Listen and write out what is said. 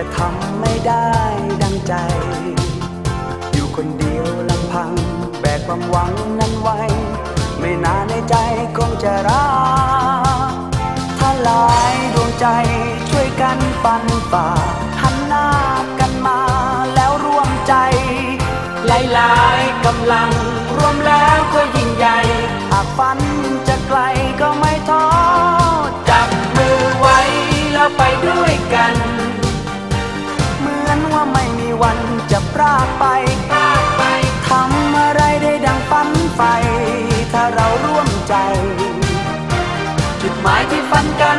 แต่ทำไม่ได้ดังใจ อยู่คนเดียวลำพัง แบกความหวังนั้นไว้ ไม่นานในใจคงจะรักถ้าหลายดวงใจช่วยกันปันฝ่าหันหน้ากันมาแล้วร่วมใจ หลายๆกำลังรวมแล้วก็ยิ่งใหญ่ หากฝันจะไกลก็ไม่ท้อ ไม่มีวันจะพลากไปทำอะไรได้ดังฝันไฟ ถ้าเราร่วมใจ จุดหมายที่ฝันกัน